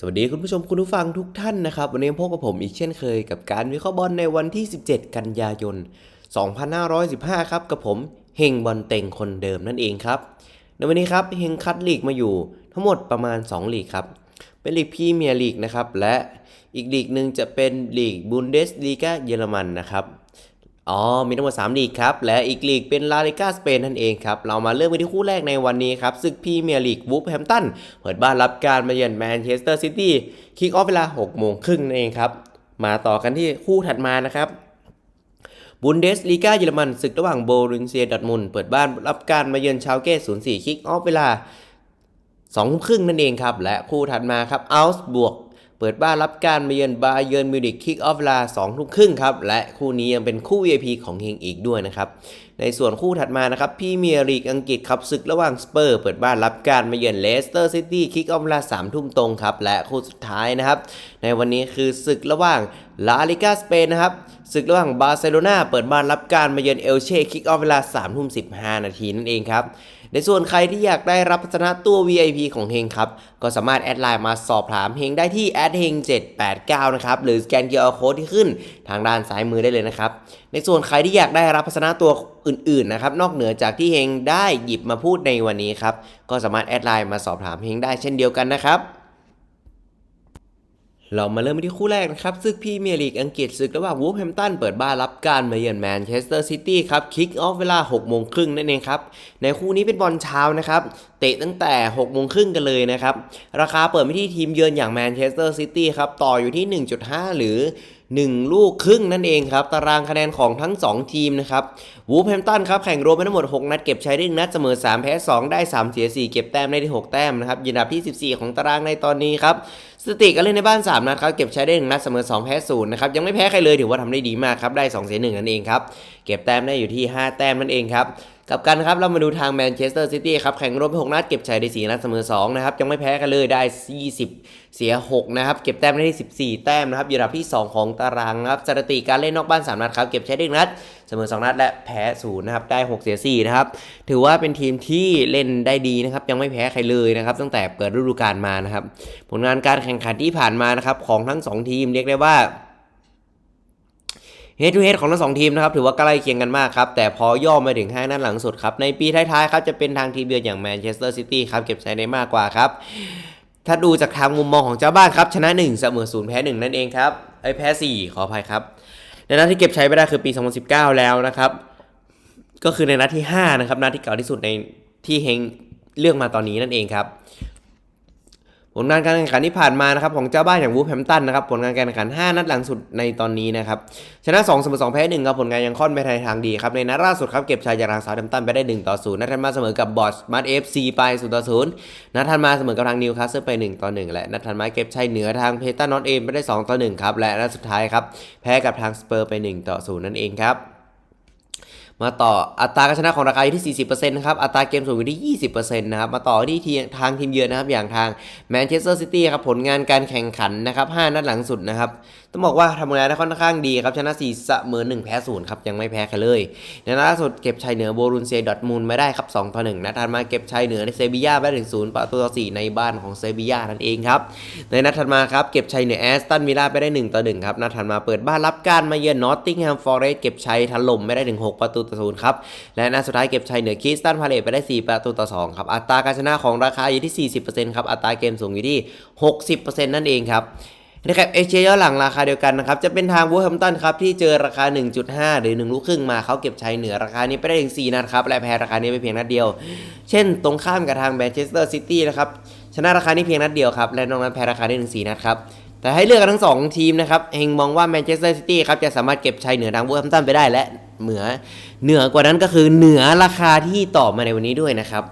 สวัสดีคุณผู้ชมคุณผู้ฟังทุกท่านนะครับ วันนี้พบกับผมอีกเช่นเคยกับการวิเคราะห์บอลในวันที่ 17 กันยายน 2515 ครับ กับผมเฮงบอลเต็งคนเดิมนั่นเองครับ ในวันนี้ครับเฮงคัดลีกมาอยู่ทั้งหมดประมาณ 2 ลีกครับ เป็นลีกพรีเมียร์ลีกนะครับ และอีกลีกหนึ่งจะเป็นลีกบุนเดสลีกาเยอรมันนะครับ อ๋อ มีทั้งหมด3ลีกครับ และอีกลีกเป็นลาลิกาสเปนนั่นเองครับ เรามาเริ่มกันที่คู่แรกในวันนี้ครับศึกพรีเมียร์ลีกวูฟแฮมตันเปิดบ้านรับการมาเยือนแมนเชสเตอร์ซิตี้คิกออฟเวลา6โมงครึ่งนั่นเองครับ มาต่อกันที่คู่ถัดมานะครับบุนเดสลีกาเยอรมันศึกระหว่างโบรุนเซียดอทมุนเปิดบ้านรับการมาเยือนชาวเก้04คิกออฟเวลาสองทุ่มครึ่งนั่นเองครับ และคู่ถัดมาครับอัลส์บวก เปิดบ้านรับการมาเยือนบาเยิร์นมิวนิกคิกออฟเวลา2ทุ่มครึ่งครับ และคู่นี้ยังเป็นคู่ VIP ของเฮงอีกด้วยนะครับ ในส่วนคู่ถัดมานะครับพรีเมียรีกอังกฤษครับศึกระหว่างสเปอร์เปิดบ้านรับการมาเยือนเลสเตอร์ซิตี้คิกออฟเวลา3ทุ่มตรงครับ และคู่สุดท้ายนะครับ ในวันนี้คือศึกระหว่างลาลิกาสเปนนะครับศึกระหว่างบาร์เซโลนาเปิดบ้านรับการมาเยือนเอลเช่คิกออฟเวลา3ทุ่ม15 นาทีนั่นเองครับ ในส่วนใครที่อยากได้รับพัฒนาตัว VIP ของเฮงครับ ก็สามารถแอดไลน์มาสอบถามเฮงได้ที่แอดเฮง789นะครับหรือสแกน QR Code ที่ขึ้นทางด้านซ้ายมือได้เลยนะครับ ในส่วนใครที่อยากได้รับพัฒนาตัวอื่นๆนะครับนอกเหนือจากที่เฮงได้หยิบมาพูดในวันนี้ครับก็สามารถแอดไลน์มาสอบถามเฮงได้เช่นเดียวกันนะครับ เรามาเริ่มที่คู่แรกนะครับศึกพรีเมียร์ลีกอังกฤษศึกระหว่างวูฟแฮมตันเปิดบ้านรับการมาเยือนแมนเชสเตอร์ซิตี้ครับคิกออฟเวลา6โมงครึ่งนั่นเองครับ ในคู่นี้เป็นบอลเช้านะครับ เตะตั้งแต่6โมงครึ่งกันเลยนะครับ ราคาเปิดไปที่ทีมเยือนอย่างแมนเชสเตอร์ซิตี้ครับต่ออยู่ที่ 1.5 หรือ 1 ลูกครึ่งนั่นเองครับ ตารางคะแนนของทั้ง 2 ทีมนะครับวูฟแฮมตันครับแข่งรวมไปทั้งหมด 6 นัดเก็บชัยได้1นัดเสมอ 3 แพ้ 2 ได้ 3 เสีย 4 เก็บแต้มได้ที่6แต้มนะครับยืนอันดับที่ 14 ของตารางในตอนนี้ครับ สติการเล่นในบ้าน3นัดครับเก็บใช้ได้1นัดเสมอ2แพ้ศูนย์นะครับยังไม่แพ้ใครเลยถือว่าทำได้ดีมากครับได้2เสีย1นั่นเองครับเก็บแต้มได้อยู่ที่ 5 แต้มนั่นเองครับ กับกันครับเรามาดูทางแมนเชสเตอร์ซิตี้ครับแข่งรวมไป6นัดเก็บชัยได้4นัดเสมอ2นะครับยังไม่แพ้กันเลยได้ 20 เสีย 6 นะครับ เก็บแต้มได้ที่14 แต้มนะครับอยู่อันดับที่ 2 ของตารางนะครับสถิติการเล่นนอกบ้าน 3 นัดครับเก็บใช้ได้1นัดเสมอ 2 นัดและแพ้0นะครับได้ 6 เสีย4นะครับถือว่าเป็นทีมที่เล่นได้ดีนะครับยังไม่แพ้ใครเลยนะครับตั้งแต่เปิดฤดูกาลมานะครับผลงานการแข่งขันที่ผ่านมานะครับของทั้ง 2 ทีมเรียกได้ว่า เฮดทูเฮดของทั้งสองทีมนะครับถือว่าใกล้เคียงกันมากครับแต่พอย่อมาถึงห้านัดหลังสุดครับในปีท้ายๆครับจะเป็นทางทีมเยือนอย่างแมนเชสเตอร์ซิตี้ครับเก็บใชัยได้มากกว่าครับถ้าดูจากทางมุมมองของเจ้าบ้านครับชนะ1เสมอ0แพ้1นั่นเองครับไอ้แพ้4ขออภัยครับในนัดที่เก็บใชัยไม่ได้คือปี 2019 แล้วนะครับก็คือในนัดที่5นะครับนัดที่เก่าที่สุดในที่เฮงเลือกมาตอนนี้นั่นเองครับ ผลงานการแข่งขันที่ผ่านมานะครับของเจ้าบ้านอย่างวูฟแฮมตันนะครับผลงานการแข่งขัน 5 นัดหลังสุดในตอนนี้นะครับชนะ2เสมอ2แพ้1ครับผลงานยังค่อนไปในทางดีครับในนัดล่าสุดครับเก็บชัยจากทางซาท์แฮมตันไปได้1ต่อ0นัดถัดมาเสมอกับบอสมาร์เอฟซีไป0ต่อ0นัดถัดมาเสมอกับทางนิวคาสเซิลไป1ต่อ1และนัดถัดมาเก็บชัยเหนือทางเพตันนอตเอมไปได้2ต่อ1ครับและนัดสุดท้ายครับแพ้กับทางสเปอร์ไป1ต่อ0นั่นเองครับ มาต่ออัตราการชนะของราคาอยู่ที่ 40%นะครับ อัตราเกมสูงอยู่ที่ 20%นะครับ มาต่อที่ทีทางทีมเยือนนะครับ อย่างทางแมนเชสเตอร์ซิตี้ครับ ผลงานการแข่งขันนะครับ 5 นัดหลังสุดนะครับ ต้องบอกว่าทำงานได้ค่อนข้างดีครับ ชนะ 4 เสมอ 1 แพ้ 0 ครับ ยังไม่แพ้ใครเลย ในนัดล่าสุดเก็บชัยเหนือโบรุนเซียดอทมุนไม่ได้ครับ2ต่อ1นัดถัดมาเก็บชัยเหนือในเซบียาไปได้ถึง0ประตูต่อ4ในบ้านของเซบียานั่นเองครับ ในนัดถัดมาครับ เก็บชัยเหนือแอสตันวิลล่าไปได้1ต่อ1ครับ นัดถัดมาเปิดบ้านรับการมาเยือนนอตติงแฮมฟอเรสต์เก็บชัยถล่มไม่ได้ถึง6ประตูต่อ0ครับ และนัดสุดท้ายเก็บชัยเหนือคิสตันพาเลตไปได้ 4 ประตูต่อ 2 ครับ อัตราการชนะของราคาอยู่ที่ 40%ครับ อัตราเกมสูงอยู่ที่ 60%นั่นเองครับนะครับเอเชียย้อนหลังราคาเดียวกันนะครับ จะเป็นทางวูฟแฮมตันครับ ที่เจอราคา 1.5 หรือ 1 ลูกครึ่งมาเขาเก็บชัยเหนือราคานี้ไปได้ถึง 4 นัดครับ และแพ้ราคานี้ไปเพียงนัดเดียว เช่นตรงข้ามกับทางแมนเชสเตอร์ซิตี้นะครับ ชนะราคานี้เพียงนัดเดียวครับ และนอกนั้นแพ้ราคาได้ถึง 4 นัดครับ แต่ให้เลือกกันทั้ง 2 ทีมนะครับเฮงมองว่าแมนเชสเตอร์ซิตี้ครับจะสามารถเก็บชัยเหนือทางวูแฮมตันไปได้และ เหนือเหนือกว่านั้นก็คือเหนือราคาที่ต่อมาในวันนี้ด้วยนะครับ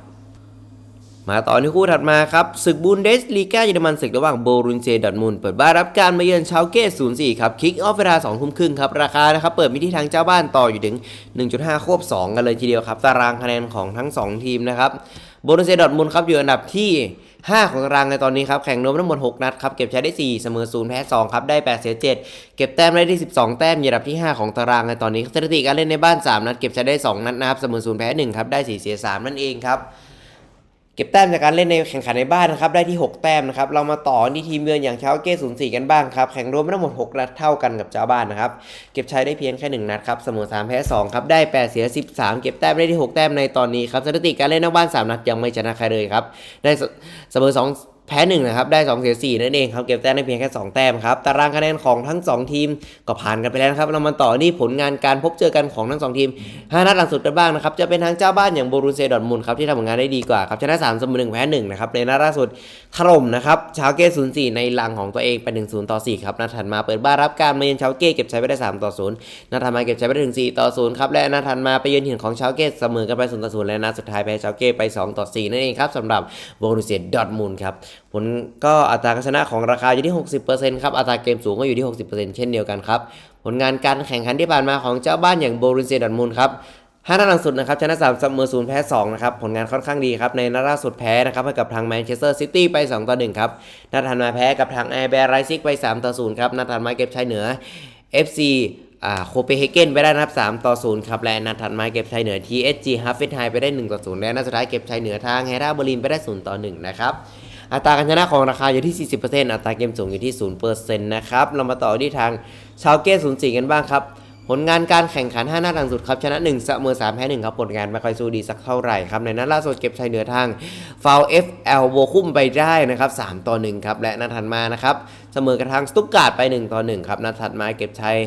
มาต่อที่คู่ถัดมาครับศึกบูนเดสลีกาเยอรมันศึกระหว่างโบรุนเซดอทมุนเปิดบ้านรับการมาเยือนชาวเก้04 ครับ คิกออฟเวลา2ทุ่มครึ่งครับ ราคานะครับเปิดมิที่ทางเจ้าบ้านต่ออยู่ถึง 1.5 ควบ 2 กันเลยทีเดียวครับ ตารางคะแนนของทั้ง 2 ทีมนะครับ โบรุนเซียดอทมุนครับอยู่อันดับที่ 5 ของตารางในตอนนี้ครับแข่งรวมทั้งหมด 6 นัดครับเก็บใช้ได้ 4 เสมอ 0 แพ้ 2 ครับ ได้ 8 เสีย 7 เก็บแต้มได้ที่ 12 แต้มอยู่อันดับที่ 5 ของตารางในตอนนี้สถิติการเล่นในบ้าน 3 นัดเก็บใช้ได้ 2 นัดนะครับเสมอ 0 แพ้ 1 ครับได้ 4 เสีย 3 นั่นเองครับ เก็บแต้มจากการเล่นในแข่งขันในบ้านนะครับได้ที่ 6 แต้มนะครับเรามาต่อที่ทีมเยือนอย่างเช้าเก้ศูนย์สี่กันบ้างครับแข่งรวมทั้งหมด6นัดเท่ากันกับเจ้าบ้านนะครับเก็บชัยได้เพียงแค่1นัดครับเสมอ3แพ้2ครับได้8เสีย 13 เก็บแต้มได้ที่ 6 แต้มในตอนนี้ครับสถิติการเล่นนอกบ้าน 3 นัดยังไม่ชนะใครเลยครับได้เสมอ2 แพ้หนึ่งนะครับได้2เสีย4นั่นเองครับเก็บแต้มได้เพียงแค่ 2 แต้มครับตารางคะแนนของทั้ง 2 ทีมก็ผ่านกันไปแล้วครับเรามาต่อที่ผลงานการพบเจอกันของทั้ง 2 ทีม5นัดหลังสุดกันบ้างนะครับจะเป็นทางเจ้าบ้านอย่างโบรูเซดอร์ทมุนครับที่ทำผลงานได้ดีกว่าครับชนะ3เสมอ1แพ้1นะครับในนัดล่าสุดถล่มนะครับชาวเก้0 4ในลังของตัวเองไป1 0ต่อ4ครับนัดถัดมาเปิดบ้านรับการมาเยือนชาวเก้เก็บใชัยไปได้3ต่อ0นัดถัดมาเก็บชัยไปได้ถึง4ต่อ0ครับและนัดถัดมาไปเยือนถิ่นของชาวเก้เสมอกันไป0ต่อ0และนัดสุดท้ายแพ้ชาวเก้ไป2ต่อ4นั่นเองครับสำหรับโบรูเซดอทมุนครับผลก็อัตราการชนะของราคาอยู่ที่ 60%ครับ อัตราเกมสูงก็อยู่ที่ 60%เช่นเดียวกันครับ ผลงานการแข่งขันที่ผ่านมาของเจ้าบ้านอย่างโบรินเซดอนมูลครับห้านัดหลังสุดนะครับชนะ3เสมอ0แพ้2นะครับผลงานค่อนข้างดีครับในนัดล่าสุดแพ้นะครับให้กับทางแมนเชสเตอร์ซิตี้ไป2ต่อ1ครับนัดถัดมาแพ้กับทางแอร์แบร์ไรซิกไป3ต่อ0ครับนัดถัดมาเก็บชัยเหนือ FC อ่าโคเปเฮเกนไปได้นะครับ3ต่อ0ครับและนัดถัดมาเก็บชัยเหนือ TSG ฮัฟเฟนไฮไปได้1ต่อ0และนัดสุดท้ายเก็บชัยเหนือทางแฮร์ราเบอร์ลินไปได้0ต่อ1นะครับ อัตราการชนะของราคาอยู่ที่ 40%อัตราเกมสูงอยู่ที่ 0%นะครับ เรามาต่อที่ทางชาวเก้ศูนย์สี่กันบ้างครับ ผลงานการแข่งขัน 5 นัดหลังสุดครับชนะ1เสมอ3แพ้1ครับผลงานไม่ค่อยสู้ดีสักเท่าไหร่ครับในนัดล่าสุดเก็บชัยเหนือทางฟาวเอฟเอลโวคุ้มไปได้นะครับ3ต่อ1ครับและนัดถัดมานะครับเสมอกับทางสตุกการ์ดไป 1 ต่อ1ครับนัดถัดมาเก็บชัย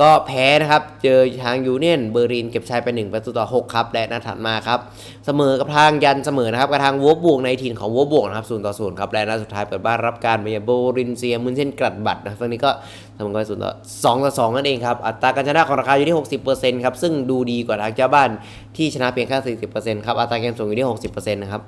ก็แพ้นะครับ เจอทางยูเนียนเบอร์ลินเก็บชัยไป 1 ประตูต่อ 6 ครับ และนัดถัดมาครับ เสมอกับทางยันเสมอนะครับกับทางวัวบวกในถิ่นของวัวบวกนะครับ0ต่อ0ครับ และนัดสุดท้ายเปิดบ้านรับการมาจากโบรินเซียมุนเช่นกลัดบัตรนะครับตรงนี้ก็เสมอกัน0ต่อ2ต่อ2นั่นเองครับ อัตราการชนะของราคาอยู่ที่ 60%ครับ ซึ่งดูดีกว่าทางเจ้าบ้านที่ชนะเพียงแค่ 40%ครับ อัตราเกมสูงอยู่ที่ 60%นะครับ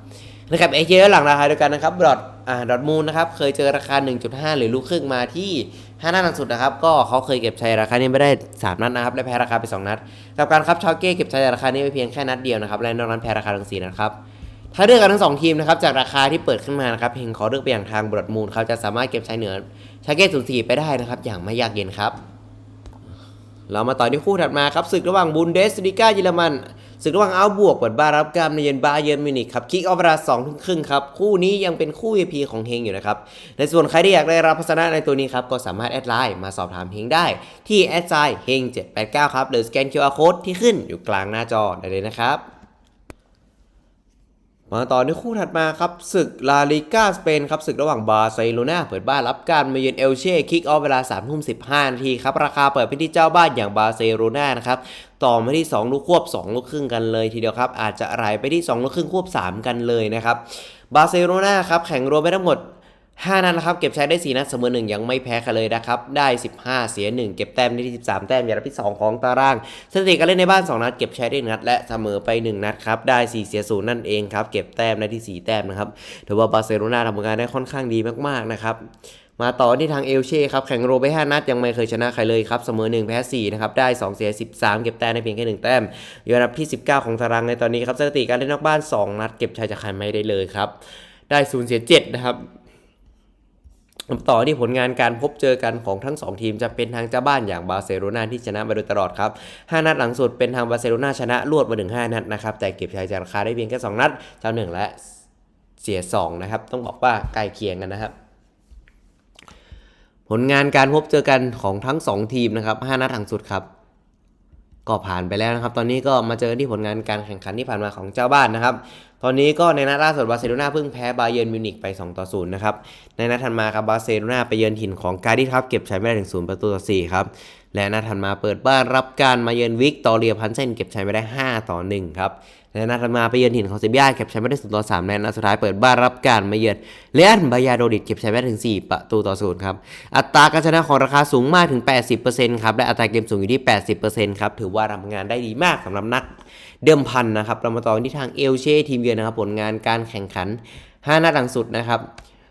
นะครับเอเจหลังราคาเดียวกันนะครับดอทอ่าดอทมูลนะครับเคยเจอราคา 1.5 หรือลูกครึ่งมาที่ 5นัดหลังสุดนะครับ ก็เขาเคยเก็บชัยราคานี้ไม่ได้ 3 นัดนะครับ และแพ้ราคาไป 2 นัดกับการครับชาวเก้เก็บชัยราคานี้ไปเพียงแค่นัดเดียวนะครับ และนอกนั้นแพ้ราคาทั้ง4นัดครับถ้าเลือกกันทั้งสองทีมนะครับ จากราคาที่เปิดขึ้นมานะครับเพียงขอเลือกไปอย่างทางบรอดมูลเขาจะสามารถเก็บชัยเหนือชาเก้ศูนย์สี่ไปได้นะครับ อย่างไม่ยากเย็นครับ เรามาต่อที่คู่ถัดมาครับศึกระหว่างบุนเดสลิก้าเยอรมัน ศึกระหว่างเอาบวกเปิดบ้านรับกรรมในเย็นบาเยิร์นมิวนิกครับคิกออฟเวลาสองทุ่มครึ่งครับคู่นี้ยังเป็นคู่ EP ของเฮงอยู่นะครับในส่วนใครที่อยากได้รับพัฒนะในตัวนี้ครับก็สามารถแอดไลน์มาสอบถามเฮงได้ ที่แอดไซน์เฮง789ครับหรือสแกน QR Code ที่ขึ้นอยู่กลางหน้าจอได้เลยนะครับมาต่อในคู่ถัดมาครับศึกลาลิก้าสเปนครับศึกระหว่างบาร์เซโลนาเปิดบ้านรับการมาเยือนเอลเช่คิกออฟเวลา3ทุ่ม15นาทีครับราคาเปิดไปที่เจ้าบ้านอย่างบาร์เซโลนานะครับ ต่อมาที่ 2 ลูกควบ 2 ลูกครึ่งกันเลยทีเดียวครับ อาจจะไหลไปที่ 2 ลูกครึ่งควบ 3 กันเลยนะครับ บาร์เซโลนาครับแข่งรวมไปทั้งหมด5นัดนะครับ เก็บใช้ได้ 4นัดเสมอ1ยังไม่แพ้กันเลยนะครับ ได้ 15 เสีย 1 เก็บแต้มได้ที่13 แต้มอย่างที่ 2 ของตารางสถิติการเล่นในบ้าน 2 นัด เก็บใช้ได้นัดและเสมอไป 1 นัดครับ ได้ 4 เสีย 0 นั่นเองครับ เก็บแต้มได้ที่ 4 แต้มนะครับ ถือว่าบาร์เซโลนาทำงานได้ค่อนข้างดีมากๆนะครับ มาต่อที่ทางเอลเช่ครับแข่งโรไป5นัดยังไม่เคยชนะใครเลยครับเสมอ 1 แพ้4นะครับได้ 2 เสีย 13 เก็บแต้มได้เพียงแค่ 1 แต้มอยู่อันดับที่ 19 ของตารางในตอนนี้ครับสถิติการเล่นนอกบ้าน 2 นัดเก็บชัยจากใครไม่ได้เลยครับได้0เสีย7นะครับต่อที่ผลงานการพบเจอกันของทั้ง 2 ทีมจะเป็นทางเจ้าบ้านอย่างบาร์เซโลนาที่ชนะมาโดยตลอดครับ 5 นัดหลังสุดเป็นทางบาร์เซโลนาชนะรวดมาถึง 5 นัดนะครับ แต่เก็บชัยจากราคาได้เพียงแค่ 2 นัดเจ้าหนึ่งและเสีย 2 นะครับ ต้องบอกว่าใกล้เคียงกันนะครับ ผลงานการพบเจอกันของทั้ง 2 ทีมนะครับ5นัดหลังสุดครับ ก็ผ่านไปแล้วนะครับ ตอนนี้ก็มาเจอที่ผลงานการแข่งขันที่ผ่านมาของเจ้าบ้านนะครับ ตอนนี้ก็ในนัดล่าสุดบาร์เซโลนาเพิ่งแพ้บาเยิร์นมิวนิกไป2ต่อ0นะครับ ในนัดถัดมาครับบาร์เซโลนาไปเยือนถิ่นของการ์ดิฟครับเก็บชัยไม่ได้ถึง0ประตูต่อ4ครับ และนัดถัดมาเปิดบ้านรับการมาเยือนวิกตอเรียพันเซนเก็บชัยไม่ได้ 5 ต่อ1ครับและนัดถัดมาไปเยือนถิ่นของเซบีย่าเก็บชัยไม่ได้0ต่อ3และนัดสุดท้ายเปิดบ้านรับการมาเยือนเลอันบายาโดดิดเก็บชัยไม่ได้ถึง 4 ประตูต่อ0ครับ อัตราการชนะของราคาสูงมากถึง 80%ครับ และอัตราเกมสูงอยู่ที่ 80%ครับ ถือว่าทำงานได้ดีมากสำหรับนัก เดิมพันนะครับเรามาต่อที่ทางเอลเช่ทีมเยือนนะครับ ผลงานการแข่งขัน 5 นัดหลังสุดนะครับ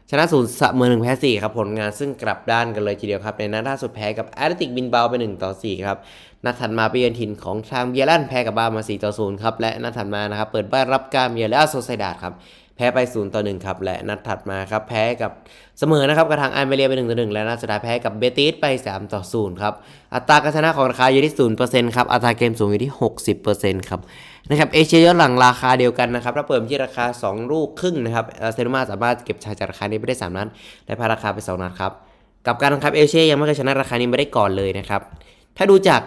ชนะศูนย์เสมอหนึ่งแพ้สี่ครับผลงานซึ่งกลับด้านกันเลยทีเดียวครับ ในนัดล่าสุดแพ้กับแอตเลติกบินเบาไป1ต่อ4ครับนัดถัดมาไปเยือนถิ่นของทางเบียรันแพ้กับบามา4ต่อ0ครับและนัดถัดมานะครับเปิดบ้านรับการเยือนและอาโซไซดาดครับ แพ้ไป0ต่อ1ครับและนัดถัดมาครับแพ้กับเสมอนะครับกับทางอาร์เมเรียไป1ต่อ1และนัดสุดท้ายแพ้กับเบติสไป3ต่อ0ครับอัตราการชนะของราคาอยู่ที่0%ครับอัตราเกมสูงอยู่ที่ 60%ครับนะครับเอเชียย้อนหลังราคาเดียวกันนะครับถ้าเปิดที่ราคา 2 ลูกครึ่งนะครับเซนมาสามารถเก็บชัยจากราคานี้ไปได้ 3 นัดและพาราคาไป 2 นัดครับกับการครับเอเชียยังไม่เคยชนะราคานี้ไม่ได้ก่อนเลยนะครับถ้าดูจาก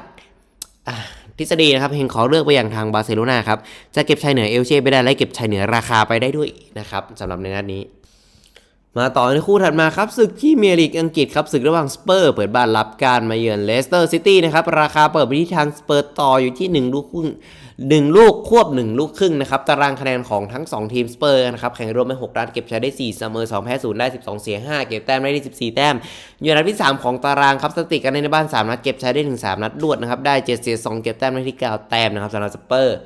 ฤษฎีนะครับเฮงขอเลือกไปอย่างทางบาร์เซโลนาครับจะเก็บชายเหนือเอลเช่ไปได้และเก็บชายเหนือราคาไปได้ด้วยนะครับสำหรับในนัดนี้ มาต่อในคู่ถัดมาครับศึกพรีเมร์ลีกอังกฤษครับศึกระหว่างสเปอร์เปิดบ้านรับการมาเยือนเลสเตอร์ซิตี้นะครับราคาเปิดไปที่ทางสเปอร์ต่ออยู่ที่ 1 ลูกครึ่ง1ลูกควบ 1 ลูกครึ่งนะครับตารางคะแนนของทั้ง 2 ทีมสเปอร์นะครับแข่งรวมไป6นัดเก็บชัยได้4เสมอ2แพ้0ได้ 12 เสีย 5 เก็บแต้มได้ที่14 แต้ม อยู่อันดับที่ 3 ของตารางครับสถิติการเล่นในบ้าน 3 นัดเก็บชัยได้ถึง3นัดรวดนะครับได้7เสีย2เก็บแต้มได้ที่9แต้มนะครับสำหรับสเปอร์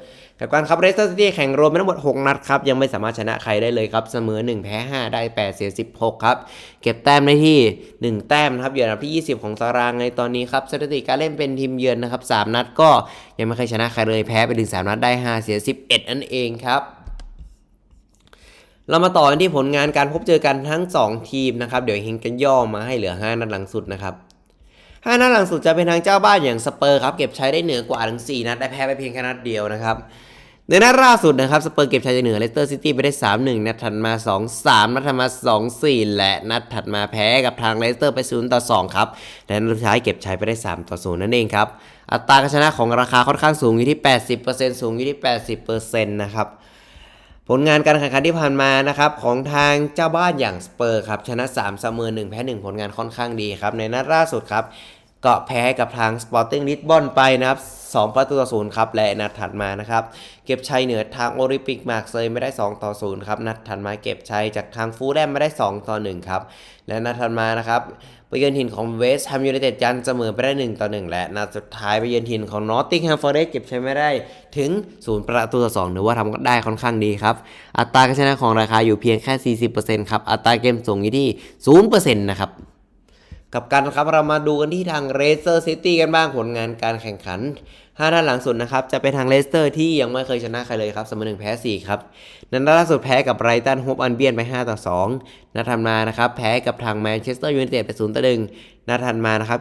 กับการครับเรสเตอร์ซิตี้แข่งรวมไปทั้งหมด 6 นัดครับ ยังไม่สามารถชนะใครได้เลยครับ เสมอ 1 แพ้ 5 ได้ 8 เสีย 16 ครับ เก็บแต้มได้ที่ 1 แต้มนะครับอยู่อันดับที่ 20 ของตารางในตอนนี้ครับสถิติการเล่นเป็นทีมเยือนนะครับ 3 นัดก็ยังไม่เคยชนะใครเลยแพ้ไปถึง3นัดได้ 5 เสีย 11 นั่นเองครับเรามาต่อกันที่ผลงานการพบเจอกันทั้ง 2 ทีมนะครับ เดี๋ยวเฮงกันย่อมาให้เหลือ 5 นัดหลังสุดนะครับห้านัดหลังสุดจะเป็นทางเจ้าบ้านอย่างสเปอร์ครับ เก็บใช้ได้เหนือกว่าถึง 4 นัด ได้แพ้ไปเพียงแค่นัดเดียวนะครับ ในนัดล่าสุดนะครับสเปอร์เก็บชัยเหนือเลสเตอร์ซิตี้ไปได้ 3-1 นัดถัดมา 2-3 นัดถัดมา 2-4 และนัดถัดมาแพ้กับทางเลสเตอร์ไป0ต่อ2ครับ และนัดสุดท้ายเก็บชัยไปได้3ต่อ0นั่นเองครับ อัตราการชนะของราคาค่อนข้างสูงอยู่ที่ 80%สูงอยู่ที่ 80%นะครับผลงานการแข่งขันที่ผ่านมานะครับของทางเจ้าบ้านอย่างสเปอร์ครับชนะ 3 เสมอ1แพ้1ผลงานค่อนข้างดีครับในนัดล่าสุดครับ ก็แพ้กับทางสปอร์ติ้งลิสบอนไปนะครับ 2 ประตูต่อศูนย์ครับและนัดถัดมานะครับ เก็บชัยเหนือทางโอลิมปิกมาร์เซยไม่ได้ 2 ต่อ0ครับ นัดถัดมาเก็บชัยจากทางฟูแลมไม่ได้ 2 ต่อ1ครับ และนัดถัดมานะครับไปเยือนถิ่นของเวสต์แฮมยูไนเต็ดยันเสมอไปได้ 1 ต่อ 1 และนัดสุดท้ายไปเยือนถิ่นของนอตติงแฮมฟอร์เรสเก็บชัยไม่ได้ถึง 0 ประตูต่อ2หรือว่าทำได้ค่อนข้างดีครับ อัตราการชนะของราคาอยู่เพียงแค่ 40%ครับอัตราเกมส่งอยู่ที่ 0%นะครับ กับกันครับเรามาดูกันที่ทางเรสเตอร์ซิตี้กันบ้างผลงานการแข่งขัน5ด้านหลังสุดนะครับ จะเป็นทางเลสเตอร์ที่ยังไม่เคยชนะใครเลยครับเสมอ1แพ้4ครับ นัดล่าสุดแพ้กับไรตันโฮปอันเบียนไป 5 ต่อ 2นัดถัดมานะครับ แพ้กับทางแมนเชสเตอร์ยูไนเต็ดไป0ต่อ1นัดถัดมานะครับ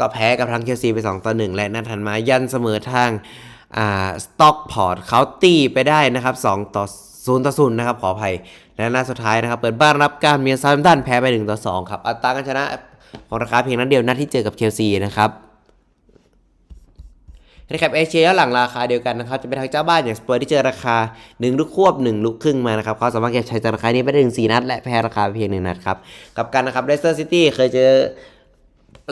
ก็แพ้กับทางเชลซีไป 2 ต่อ 1 และนัดถัดมายันเสมอทางอ่าสต็อกพอร์ตเขาตีไปได้นะครับ2ต่อ0ต่อ0นะครับขออภัยและนัดสุดท้ายนะครับ เปิดบ้านรับการเมียซาร์ตันแพ้ไป1ต่อ2ครับอัตราการชนะ ของราคาเพียงนัดเดียวนัดที่เจอกับเชลซีนะครับในะครับเอเชียหลังราคาเดียวกันนะครับจะเป็นทางเจ้าบ้านอย่างสเปอร์ที่เจอราคา1ลูกควบ1ลูกครึ่งมานะครับเขาสามารถเก็บชัยจากราคานี้ไปได้ถึง4นัด และแพ้ราคาเพียง1นัดครับกับกันนะครับเลสเตอร์ซิตี้เคยเจอ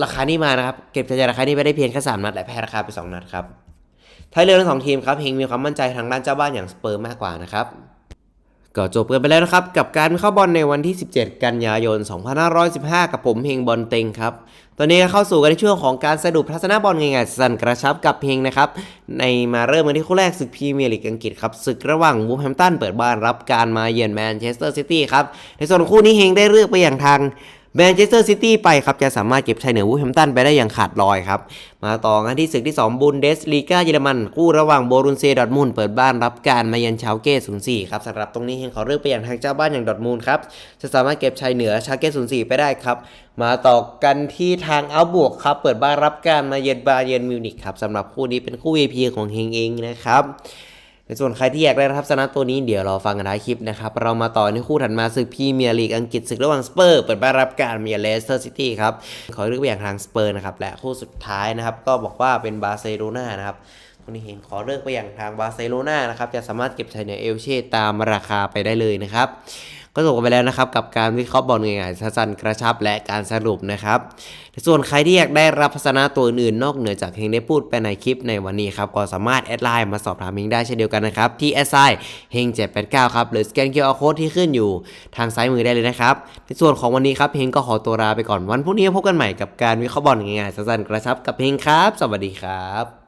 ราคานี้มานะครับเก็บชัยจากราคานี้ไปได้เพียงแค่3นัด และแพ้ราคาไป2นัดครับท้ายเรือทั้งสองทีมครับเฮงมีความมั่นใจทางด้านเจ้าบ้านอย่างสเปอร์มากกว่านะครับ ก็จบกันไปแล้วนะครับ กับการเข้าบอลในวันที่ 17 กันยายน 2515 กับผมเฮงบอลเต็งครับ ตอนนี้เข้าสู่กันในช่วงของการสรุปทัศนบอลง่ายๆสั้นกระชับกับเฮงนะครับ ในมาเริ่มกันที่คู่แรกศึกพรีเมียร์ลีกอังกฤษครับศึกระหว่างวูฟแฮมตันเปิดบ้านรับการมาเยือนแมนเชสเตอร์ซิตี้ครับ ในส่วนคู่นี้เฮงได้เลือกไปอย่างทาง แมนเชสเตอร์ซิตี้ไปครับ จะสามารถเก็บชัยเหนือวูแฮมตันไปได้อย่างขาดลอยครับ มาต่อกันที่ศึกที่ 2 บุนเดสลีกาเยอรมัน คู่ระหว่างโบรุนเซดอทมุนเปิดบ้านรับการมาเยือนชาวเก้04ครับสำหรับตรงนี้เฮงขอเลือกไปอย่างทางเจ้าบ้านอย่างดอทมุนครับ จะสามารถเก็บชัยเหนือชาวเก้04ไปได้ครับ มาต่อกันที่ทางเอาบวกครับ เปิดบ้านรับการมาเยือนบาเยิร์นมิวนิกครับสำหรับคู่นี้เป็นคู่ VP ของเฮงเองนะครับ ในส่วนใครที่อยากได้รับสนะตัวนี้เดี๋ยวรอฟังกันท้ายคลิปนะครับ เรามาต่อในคู่ถัดมาศึกพรีเมียร์ลีกอังกฤษศึกระหว่างสเปอร์เปิดบ้านรับการเมียเลสเตอร์ซิตี้ครับขอเลือกไปอย่างทางสเปอร์นะครับและคู่สุดท้ายนะครับก็บอกว่าเป็นบาร์เซโลนานะครับตรงนี้เห็นขอเลือกไปอย่างทางบาร์เซโลนานะครับจะสามารถเก็บชัยเหนือเอลเช่ตามราคาไปได้เลยนะครับ ก็จบกันไปแล้วนะครับกับการวิเคราะห์บอลง่ายๆสั้นๆกระชับและการสรุปนะครับ ส่วนใครที่อยากได้รับพัฒนาตัวอื่นๆนอกเหนือจากเฮงได้พูดไปในคลิปในวันนี้ครับก็สามารถแอดไลน์มาสอบถามเฮงได้เช่นเดียวกันนะครับที่แอดไซเฮง789ครับหรือสแกน QR Code ที่ขึ้นอยู่ทางซ้ายมือได้เลยนะครับในส่วนของวันนี้ครับเฮงก็ขอตัวลาไปก่อนวันพรุ่งนี้พบกันใหม่กับการวิเคราะห์บอลง่ายๆสั้นๆกระชับกับเฮงครับ สวัสดีครับ